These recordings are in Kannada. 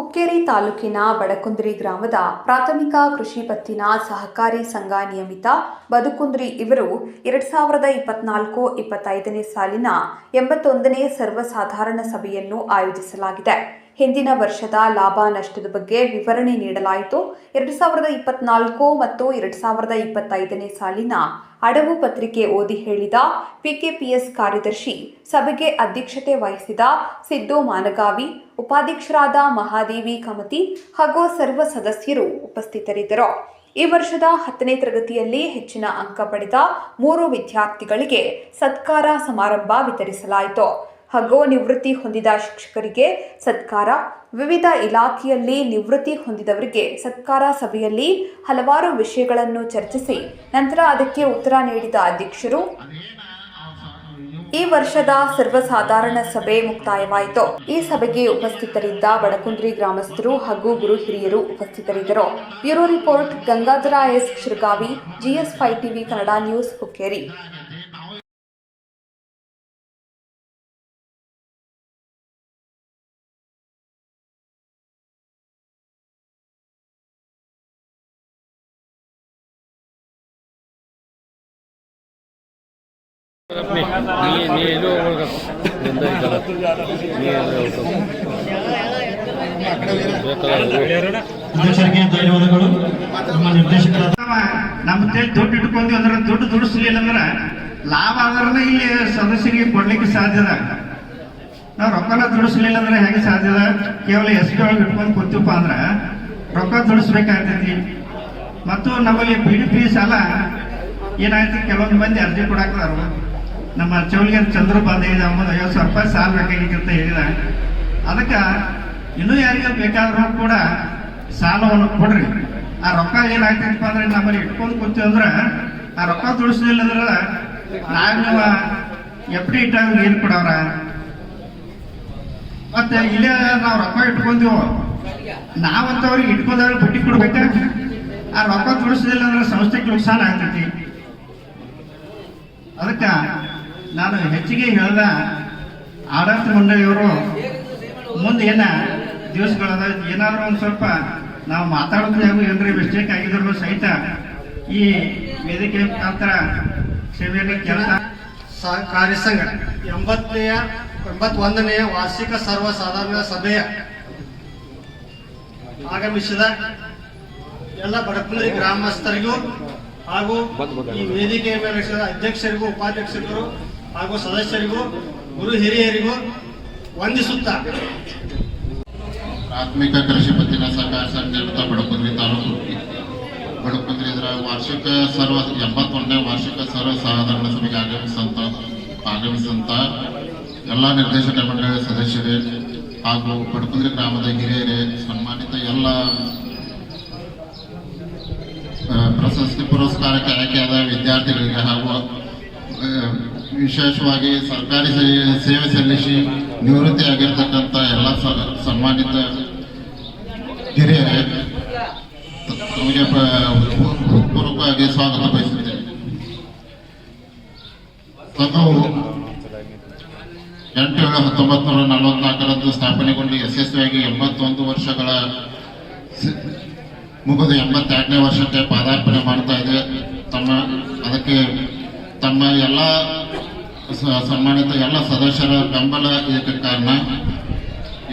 ಹುಕ್ಕೇರಿ ತಾಲೂಕಿನ ಬಡಕುಂದ್ರಿ ಗ್ರಾಮದ ಪ್ರಾಥಮಿಕ ಕೃಷಿ ಪತ್ತಿನ ಸಹಕಾರಿ ಸಂಘ ನಿಯಮಿತ ಬದುಕುಂದ್ರಿ ಇವರು ಎರಡ್ ಸಾವಿರದ ಇಪ್ಪತ್ನಾಲ್ಕು ಇಪ್ಪತ್ತೈದನೇ ಸಾಲಿನ ಎಂಬತ್ತೊಂದನೇ ಸರ್ವಸಾಧಾರಣ ಸಭೆಯನ್ನು ಆಯೋಜಿಸಲಾಗಿದೆ. ಹಿಂದಿನ ವರ್ಷದ ಲಾಭ ನಷ್ಟದ ಬಗ್ಗೆ ವಿವರಣೆ ನೀಡಲಾಯಿತು. ಎರಡು ಸಾವಿರದ ಇಪ್ಪತ್ನಾಲ್ಕು ಮತ್ತು ಎರಡು ಸಾವಿರದ ಇಪ್ಪತ್ತೈದನೇ ಸಾಲಿನ ಅಡವು ಪತ್ರಿಕೆ ಓದಿ ಹೇಳಿದ ಪಿಕೆಪಿಎಸ್ ಕಾರ್ಯದರ್ಶಿ, ಸಭೆಗೆ ಅಧ್ಯಕ್ಷತೆ ವಹಿಸಿದ ಸಿದ್ದು ಮಾನಗಾವಿ, ಉಪಾಧ್ಯಕ್ಷರಾದ ಮಹಾದೇವಿ ಕಮತಿ ಹಾಗೂ ಸರ್ವ ಸದಸ್ಯರು ಉಪಸ್ಥಿತರಿದ್ದರು. ಈ ವರ್ಷದ ಹತ್ತನೇ ತರಗತಿಯಲ್ಲಿ ಹೆಚ್ಚಿನ ಅಂಕ ಪಡೆದ ಮೂರು ವಿದ್ಯಾರ್ಥಿಗಳಿಗೆ ಸತ್ಕಾರ ಸಮಾರಂಭ ವಿತರಿಸಲಾಯಿತು. ಹಾಗೂ ನಿವೃತ್ತಿ ಹೊಂದಿದ ಶಿಕ್ಷಕರಿಗೆ ಸತ್ಕಾರ. ವಿವಿಧ ಇಲಾಖೆಯಲ್ಲಿ ನಿವೃತ್ತಿ ಹೊಂದಿದವರಿಗೆ ಸತ್ಕಾರ ಸಭೆಯಲ್ಲಿ ಹಲವಾರು ವಿಷಯಗಳನ್ನು ಚರ್ಚಿಸಿ ನಂತರ ಅದಕ್ಕೆ ಉತ್ತರ ನೀಡಿದ ಅಧ್ಯಕ್ಷರು, ಈ ವರ್ಷದ ಸರ್ವಸಾಧಾರಣ ಸಭೆ ಮುಕ್ತಾಯವಾಯಿತು. ಈ ಸಭೆಗೆ ಉಪಸ್ಥಿತರಿದ್ದ ಬಡಕುಂದ್ರಿ ಗ್ರಾಮಸ್ಥರು ಹಾಗೂ ಗುರು ಹಿರಿಯರು ಉಪಸ್ಥಿತರಿದ್ದರು. Bureau report Gangadhara S. Shirgavi, GS five TV Kannada news Hukkeri. ಅಧ್ಯಕ್ಷರಿಗೆ ಧನ್ಯವಾದಗಳು ನಮ್ಮ ನಿರ್ದೇಶಕರಾದ ನಮ್ಮ ತೇಲಿ ದುಡ್ಡು ಇಟ್ಕೊಂಡ್ವಿ ಅಂದ್ರೆ ದುಡ್ಡು ದುಡಿಸ್ಲಿಲ್ಲ ಅಂದ್ರೆ ಲಾಭ ಆದ್ರೆ ಇಲ್ಲಿ ಸದಸ್ಯರಿಗೆ ಕೊಡ್ಲಿಕ್ಕೆ ಸಾಧ್ಯದ ನಾವು ರೊಕ್ಕನ ದುಡಿಸ್ಲಿಲ್ಲ ಅಂದ್ರೆ ಹೇಗೆ ಸಾಧ್ಯದ ಕೇವಲ ಎಸ್ ಒಳಗೆ ಇಟ್ಕೊಂಡು ಕೂತೀವಪ್ಪ ಅಂದ್ರೆ ರೊಕ್ಕ ದುಡಿಸ್ಬೇಕಾಗ್ತೈತಿ ಮತ್ತು ನಮ್ಮಲ್ಲಿ ಪಿ ಡಿ ಪಿ ಸಾಲ ಏನಾಯ್ತು ಕೆಲವೊಂದು ಮಂದಿ ಅರ್ಜಿ ಕೊಡಾಕ್ತಾರ ನಮ್ಮ ಚೌಲಿಗೆ ಚಂದ್ರ ಹೇಳಿದ ಒಂದು ಐವತ್ತು ಸಾವಿರ ರೂಪಾಯಿ ಸಾಲ ಬೇಕಾಗಿತ್ತು ಹೇಳಿದ. ಅದಕ್ಕೆ ಇನ್ನೂ ಯಾರಿಗೂ ಬೇಕಾದ್ರೂ ಕೂಡ ಸಾಲವನ್ನು ಕೊಡ್ರಿ. ಆ ರೊಕ್ಕ ಏನಾಗ್ತೈತಪ್ಪ ಅಂದ್ರೆ ನಮ್ಮಲ್ಲಿ ಇಟ್ಕೊಂಡು ಕೂತೀವಿ ಅಂದ್ರೆ ಆ ರೊಕ್ಕ ದುಡಿಸ್ಲಿಲ್ಲ ಅಂದ್ರೆ ನಾವು ಎಫ್ ಡಿ ಇಟ್ಟಾಗ ಏನ್ ಕೊಡವ್ರ ಮತ್ತೆ ಇಲ್ಲೇ ನಾವು ರೊಕ್ಕ ಇಟ್ಕೊಂತೀವೋ ನಾವಂತವ್ರಿಗೆ ಇಟ್ಕೊಂಡವ್ರಿಗೆ ಬಡ್ಡಿ ಕೊಡ್ಬೇಕ? ಆ ರೊಕ್ಕ ದುಡಿಸ್ಲಿಲ್ಲ ಅಂದ್ರೆ ಸಂಸ್ಥೆಗೆ ನುಕ್ಸಾನ ಆಗ್ತೈತಿ. ಅದಕ್ಕ ನಾನು ಹೆಚ್ಚಿಗೆ ಹೇಳ್ದ, ಆಡಳಿತ ಮಂಡಳಿಯವರು ಮುಂದೆ ಏನ ದಿವಸಗಳದ, ಏನಾದರೂ ಒಂದು ಸ್ವಲ್ಪ ನಾವು ಮಾತಾಡೋದ್ರಾಗೂ ಏನ್ರಿ ಮಿಸ್ಟೇಕ್ ಆಗಿದ್ರು ಸಹಿತ ಈ ವೇದಿಕೆ ಮುಖಾಂತರ ಸೇವೆಯಲ್ಲಿ ಕೆಲಸ ಸಹಕಾರಿ ಸಂಘ ಎಂಬತ್ತನೆಯ ಎಂಬತ್ತೊಂದನೆಯ ವಾರ್ಷಿಕ ಸರ್ವಸಾಧಾರಣ ಸಭೆಯ ಆಗಮಿಸಿದ ಎಲ್ಲ ಬಡಕುಂದ್ರಿ ಗ್ರಾಮಸ್ಥರಿಗೂ ಹಾಗೂ ಈ ವೇದಿಕೆಯ ಮೇಲೆ ಅಧ್ಯಕ್ಷರಿಗೂ, ಉಪಾಧ್ಯಕ್ಷರಿಗೂ ಹಾಗೂ ಸದಸ್ಯರಿಗೂ, ಗುರು ಹಿರಿಯರಿಗೂ ವಂದಿಸುತ್ತಾ. ಪ್ರಾಥಮಿಕ ಕೃಷಿ ಪತ್ತಿನ ಸಹಕಾರ ಸಂಘ ಬಡಕುಂದ್ರಿ ತಾಲೂಕು. ಬಡಕುಂದ್ರಿ ಇದರ ವಾರ್ಷಿಕ ಸರ್ವ, ಎಂಬತ್ತೊಂದನೇ ವಾರ್ಷಿಕ ಸರ್ವ ಸಾಧಾರಣ ಸಭೆಗೆ ಆಗಮಿಸಂತ ಆಗಮಿಸಂತ ಎಲ್ಲ ನಿರ್ದೇಶಕ ಮಂಡಳಿ ಸದಸ್ಯರೇ ಹಾಗೂ ಬಡಕುಂದ್ರಿ ಗ್ರಾಮದ ಹಿರಿಯರೇ, ಸನ್ಮಾನಿತ ಎಲ್ಲ ಪ್ರಶಸ್ತಿ ಪುರಸ್ಕಾರಕ್ಕೆ ಆಯ್ಕೆಯಾದ ವಿದ್ಯಾರ್ಥಿಗಳಿಗೆ ಹಾಗೂ ವಿಶೇಷವಾಗಿ ಸರ್ಕಾರಿ ಸೇವೆ ಸಲ್ಲಿಸಿ ನಿವೃತ್ತಿ ಆಗಿರ್ತಕ್ಕಂಥ ಎಲ್ಲ ಸನ್ಮಾನಿತ ಹಿರಿಯರೇ, ತಮಗೆ ಹೃತ್ಪೂರ್ವಕವಾಗಿ ಪೂರ್ವಕವಾಗಿ ಸ್ವಾಗತ ಬಯಸುತ್ತೇನೆ. ಸಂಘವು ಎಂಟು ಹತ್ತೊಂಬತ್ತು ನೂರ ನಲವತ್ನಾಲ್ಕರಂದು ಸ್ಥಾಪನೆಗೊಂಡು ಯಶಸ್ವಿಯಾಗಿ ಎಂಬತ್ತೊಂದು ವರ್ಷಗಳ ಮುಗಿದು ಎಂಬತ್ತೆರಡನೇ ವರ್ಷಕ್ಕೆ ಪಾದಾರ್ಪಣೆ ಮಾಡ್ತಾ ಇದೆ ತಮ್ಮ, ಅದಕ್ಕೆ ತಮ್ಮ ಎಲ್ಲ ಸನ್ಮಾನಿತ ಎಲ್ಲ ಸದಸ್ಯರ ಬೆಂಬಲ ಇದಕ್ಕೆ ಕಾರಣ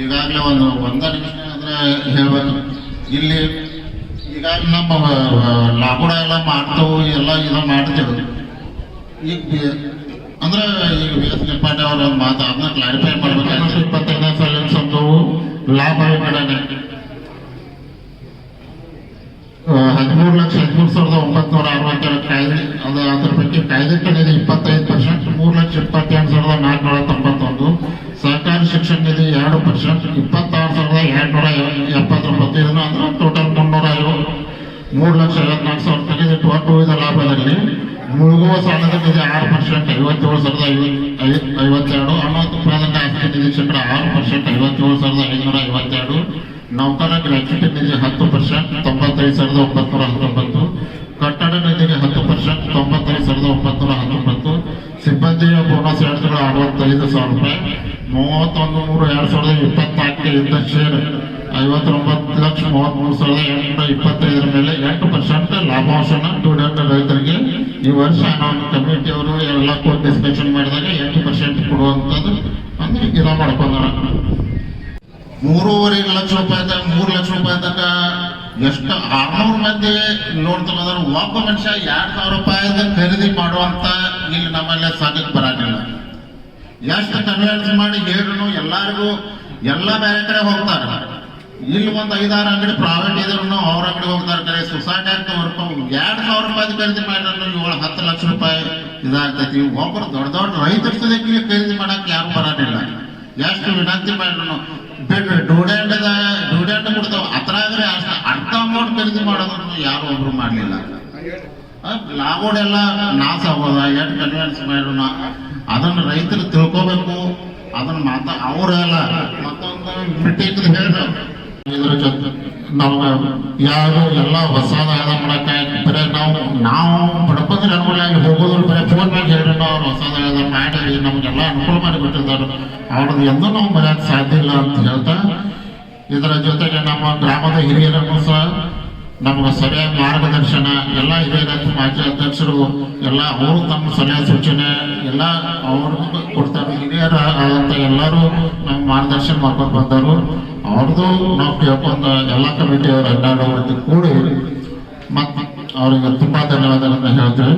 ಈಗಾಗಲೇ ಒಂದು ನಿಮಿಷ ಅಂದ್ರೆ ಹೇಳಬೇಕು. ಇಲ್ಲಿ ಈಗಾಗಲೇ ನಮ್ಮ ಲಾಗುಡ ಎಲ್ಲ ಮಾಡ್ತೇವೆ ಎಲ್ಲ ಇದು ಮಾಡ್ತೇವೆ. ಈಗ ಅಂದ್ರೆ ಈಗ ವಿ ಎಸ್ ಅವರ ಮಾತು ಅದನ್ನ ಕ್ಲಾರಿಫೈ ಮಾಡ್ಬೇಕಾದ್ರೆ ಇಪ್ಪತ್ತೈದನೇ ಸಾಲಿನ ಸಂಘವು ಲಾಭ ಹದಿಮೂರು ಲಕ್ಷ ಹದಿಮೂರು ಸಾವಿರದ ಒಂಬತ್ನೂರ ಅರವತ್ತೆರಡು ಕಾಯ್ದೆ, ಅದು ಅದ್ರ ಬಗ್ಗೆ ಕಾಯ್ದೆ ನಿಧಿ ಇಪ್ಪತ್ತೈದು ಪರ್ಸೆಂಟ್ ಮೂರು ಲಕ್ಷ ಇಪ್ಪತ್ತೆಂಟು ಸಾವಿರದ ನಾಲ್ಕುನೂರ ತೊಂಬತ್ತೊಂದು ಸರ್ಕಾರಿ ಶಿಕ್ಷಣ ನಿಧಿ ಎರಡು ಪರ್ಸೆಂಟ್ ಇಪ್ಪತ್ತಾರು ಸಾವಿರದ ಎರಡುನೂರ ಎಪ್ಪತ್ತೊಂಬತ್ತು. ಇದನ್ನು ಅಂದ್ರೆ ಟೋಟಲ್ ಮುನ್ನೂರ ಐವತ್ತು ಮೂರು ಲಕ್ಷ ಐವತ್ನಾಲ್ಕು ಸಾವಿರ ತೆಗೆದಿಟ್ಟು ಒಟ್ಟು ಉಳಿದ ಲಾಭದಲ್ಲಿ ಮುಳುಗುವ ಸಾಲದ ನಿಧಿ ಆರು ಪರ್ಸೆಂಟ್ ಐವತ್ತೇಳು ಸಾವಿರದ ಐವತ್ ಐವತ್- ಐವತ್ತೆರಡು. ಅನಾಥ ಉತ್ಪಾದಕ ಆಸ್ತಿ ನಿಧಿ ಶೇಕಡ ಆರು ಪರ್ಸೆಂಟ್ ಐವತ್ತೇಳು ಸಾವಿರದ ಐನೂರ ಐವತ್ತೆರಡು ನೌಕರ ಗ್ರಾಚ್ಯುಟಿ ನಿಧಿ ಹತ್ತು ಪರ್ಸೆಂಟ್ ತೊಂಬತ್ತೈದು ಸಾವಿರದ ಒಂಬತ್ನೂರ ಹತ್ತೊಂಬತ್ತು. ಕಟ್ಟಡ ನಿಧಿಗೆ ಹತ್ತು ಪರ್ಸೆಂಟ್ ತೊಂಬತ್ತೈದು ಸಾವಿರದ ಒಂಬತ್ನೂರ ಹತ್ತೊಂಬತ್ತು. ಸಿಬ್ಬಂದಿಯ ಬೋನಸ್ ಎರಡು ಸಾವಿರದ ಅರವತ್ತೈದು ಸಾವಿರ ರೂಪಾಯಿ. ಮೂವತ್ತೊಂದು ಮೂರು ಎರಡು ಸಾವಿರದ ಇಪ್ಪತ್ನಾಲ್ಕು ಇದ್ದ ಶೇರ್ ಐವತ್ತೊಂಬತ್ತು ಲಕ್ಷ ಮೂವತ್ತ್ಮೂರು ಸಾವಿರದ ಎಂಟುನೂರ ಇಪ್ಪತ್ತೈದರ ಮೇಲೆ ಎಂಟು ಪರ್ಸೆಂಟ್ ಲಾಭಾಂಶನ ಸ್ಟೂಡೆಂಟ್ ರೈತರಿಗೆ ಈ ವರ್ಷ ನಾವು ಕಮಿಟಿಯವರು ಎಲ್ಲ ಕೋರ್ಟ್ ಡಿಸ್ಕಷನ್ ಮಾಡಿದಾಗ ಎಂಟು ಪರ್ಸೆಂಟ್ ಕೊಡುವಂಥದ್ದು ಅಂದರೆ ಇದು ಮಾಡ್ಕೊಂಡಾರ. ಮೂರುವರೆ ಲಕ್ಷ ರೂಪಾಯಿ ತನಕ ಮೂರು ಲಕ್ಷ ರೂಪಾಯಿ ತನಕ ಎಷ್ಟು ಆರ್ನೂರು ಮಂದಿ ನೋಡ್ತಾರೆ ಒಬ್ಬ ಮನುಷ್ಯ ಎರಡ್ ಸಾವಿರ ರೂಪಾಯಿ ಖರೀದಿ ಮಾಡುವಂತ ಇಲ್ಲಿ ನಮ್ಮಲ್ಲೇ ಸಾಧ್ಯ ಬರಂಗಿಲ್ಲ ಎಷ್ಟು ಕನ್ವಿನ್ಸ್ ಮಾಡಿ ಹೇಳಿದ್ರು ಎಲ್ಲಾರಿಗೂ ಎಲ್ಲ ಬೇರೆ ಕಡೆ ಹೋಗ್ತಾರೆ. ಇಲ್ಲಿ ಒಂದು ಐದಾರು ಅಂಗಡಿ ಪ್ರೈವೇಟ್ ಇದ್ರು ಅವ್ರ ಅಂಗಡಿ ಹೋಗ್ತಾರೆ ಕಡೆ ಸೊಸೈಟಿ ಅಂತ ಎರಡ್ ಸಾವಿರ ರೂಪಾಯಿ ಖರೀದಿ ಮಾಡಿದ್ರು ಏಳು ಹತ್ತು ಲಕ್ಷ ರೂಪಾಯಿ ಇದಾಗ್ತೈತಿ. ಒಬ್ಬರು ದೊಡ್ಡ ದೊಡ್ಡ ರೈತರ ಸದ್ಯಕ್ಕೆ ಖರೀದಿ ಮಾಡಕ್ ಯಾರು ಬರೋದಿಲ್ಲ ಎಷ್ಟು ವಿನಂತಿ ಮಾಡಿದ್ರು. ಬಿಡ್ರಿ ಡುಡೆಂಡದ, ಡುಡೆಂಡ್ ಕೊಡ್ತಾವ. ಅದ್ರಾಗ್ರೆ ಅಷ್ಟು ಅರ್ಧ ಅಮೌಂಟ್ ಖರೀದಿ ಮಾಡೋದನ್ನು ಯಾರು ಒಬ್ರು ಮಾಡಲಿಲ್ಲ. ಲಾಗೋಡೆಲ್ಲ ನಾಶ ಆಗೋದ. ಎಷ್ಟು ಕನ್ವಿನ್ಸ್ ಮಾಡೋಣ ಅದನ್ನ ರೈತರು ತಿಳ್ಕೋಬೇಕು. ಅದನ್ನ ಮಾತಾ ಅವರೆಲ್ಲ ಮತ್ತೊಂದು ಮೀಟಿಂಗ್ ಹೇಳಿದ್ರು ಇದ್ರ ಜೊತೆ. ನಾವು ಯಾರು ಎಲ್ಲ ಹೊಸದಾದ ಮಾಡಕ್ಕೆ ಬರೀ ನಾವು ನಾವು ಬಡಪದ್ರ ಅನುಕೂಲ ಆಗಿ ಹೋಗೋದ್ರ ಬರೀ ಫೋನ್ ಮ್ಯಾಗ ಹೇಳ್ರಿ ಅವ್ರು ಹೊಸದಾದ ಮಾಡಿ ನಮಗೆಲ್ಲ ಅನುಕೂಲ ಮಾಡಿಬಿಟ್ಟಿದ್ದಾರೆ ಅವ್ರದ್ದು ಎಂದೂ ನಾವು ಬರೆಯಕ್ಕೆ ಸಾಧ್ಯ ಇಲ್ಲ ಅಂತ ಹೇಳ್ತಾ, ಇದರ ಜೊತೆಗೆ ನಮ್ಮ ಗ್ರಾಮದ ಹಿರಿಯರನ್ನು ಸಹ ನಮಗೆ ಸರಿಯಾದ ಮಾರ್ಗದರ್ಶನ ಎಲ್ಲ ಹಿರಿಯರ ಮಾಜಿ ಅಧ್ಯಕ್ಷರು, ಎಲ್ಲ ಅವರು ತಮ್ಮ ಸಲಹೆ ಸೂಚನೆ ಎಲ್ಲ ಅವ್ರಿಗೂ ಕೊಡ್ತಾರೆ. ಹಿರಿಯರ ಆದಂತ ಎಲ್ಲರೂ ನಮ್ಮ ಮಾರ್ಗದರ್ಶನ ಮಾಡ್ಕೊಂಡು ಬಂದರು. ಅವ್ರದ್ದು ನಾವು ಕೇಳ್ಕೊಂಡು ಎಲ್ಲ ಕಮಿಟಿಯವರು ಹನ್ನೆರಡು ಕೂಡಿ ಮತ್ತು ಅವರಿಗೆ ತುಂಬಾ ಧನ್ಯವಾದಗಳನ್ನು ಹೇಳ್ತೇವೆ.